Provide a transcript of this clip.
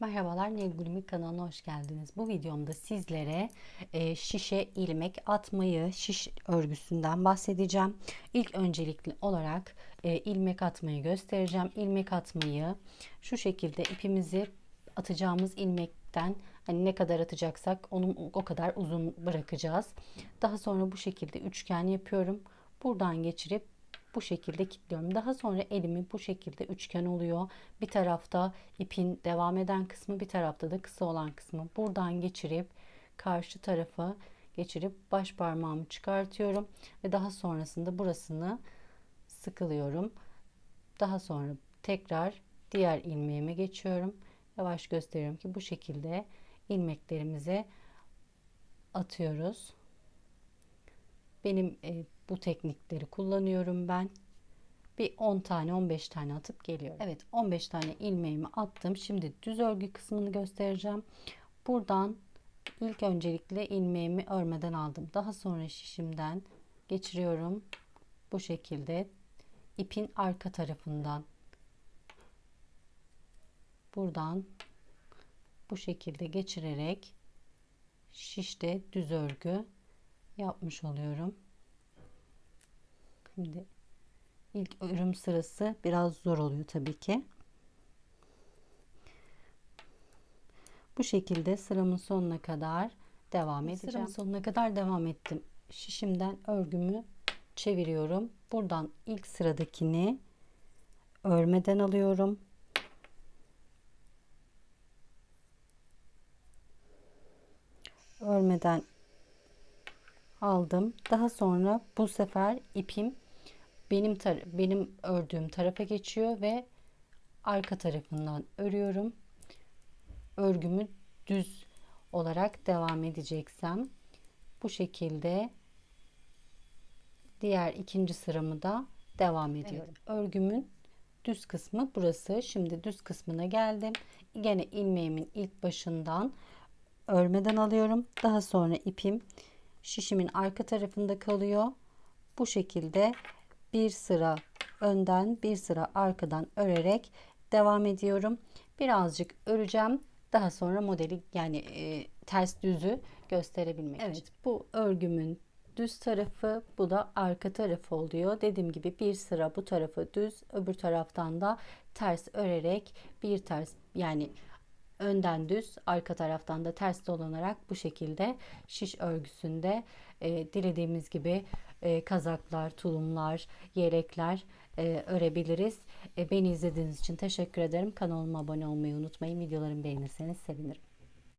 Merhabalar Nevgülümük kanalına hoş geldiniz. Bu videomda sizlere e, şişe ilmek atmayı, şiş örgüsünden bahsedeceğim. İlk öncelikli olarak e, ilmek atmayı göstereceğim. İlmek atmayı şu şekilde ipimizi atacağımız ilmekten hani ne kadar atacaksak onu o kadar uzun bırakacağız. Daha sonra bu şekilde üçgen yapıyorum. Buradan geçirip bu şekilde kilitliyorum. Daha sonra elimi bu şekilde üçgen oluyor. Bir tarafta ipin devam eden kısmı bir tarafta da kısa olan kısmı. Buradan geçirip karşı tarafa geçirip baş parmağımı çıkartıyorum ve daha sonrasında burasını sıkılıyorum. Daha sonra tekrar diğer ilmeğime geçiyorum. Yavaş gösteriyorum ki bu şekilde ilmeklerimizi atıyoruz. Benim e, bu teknikleri kullanıyorum ben. Bir 10 tane 15 tane atıp geliyorum. Evet 15 tane ilmeğimi attım. Şimdi düz örgü kısmını göstereceğim. Buradan ilk öncelikle ilmeğimi örmeden aldım. Daha sonra şişimden geçiriyorum. Bu şekilde ipin arka tarafından buradan bu şekilde geçirerek şişte düz örgü yapmış oluyorum. Şimdi ilk örüm sırası biraz zor oluyor tabii ki. Bu şekilde sıramın sonuna kadar devam edeceğim. Sıramın sonuna kadar devam ettim. Şişimden örgümü çeviriyorum. Buradan ilk sıradakini örmeden alıyorum. Örmeden aldım. Daha sonra bu sefer ipim benim benim ördüğüm tarafa geçiyor ve arka tarafından örüyorum. Örgümü düz olarak devam edeceksem bu şekilde diğer ikinci sıramı da devam ediyorum. Evet. Örgümün düz kısmı burası. Şimdi düz kısmına geldim. Gene ilmeğimin ilk başından örmeden alıyorum. Daha sonra ipim şişimin arka tarafında kalıyor. Bu şekilde bir sıra önden bir sıra arkadan örerek devam ediyorum. Birazcık öreceğim. Daha sonra modeli yani e, ters düzü gösterebilmek evet, için. bu örgümün düz tarafı bu da arka tarafı oluyor. Dediğim gibi bir sıra bu tarafı düz öbür taraftan da ters örerek bir ters yani önden düz arka taraftan da ters dolanarak bu şekilde şiş örgüsünde e, dilediğimiz gibi e, kazaklar, tulumlar, yelekler e, örebiliriz. E, beni izlediğiniz için teşekkür ederim. Kanalıma abone olmayı unutmayın. Videolarımı beğenirseniz sevinirim.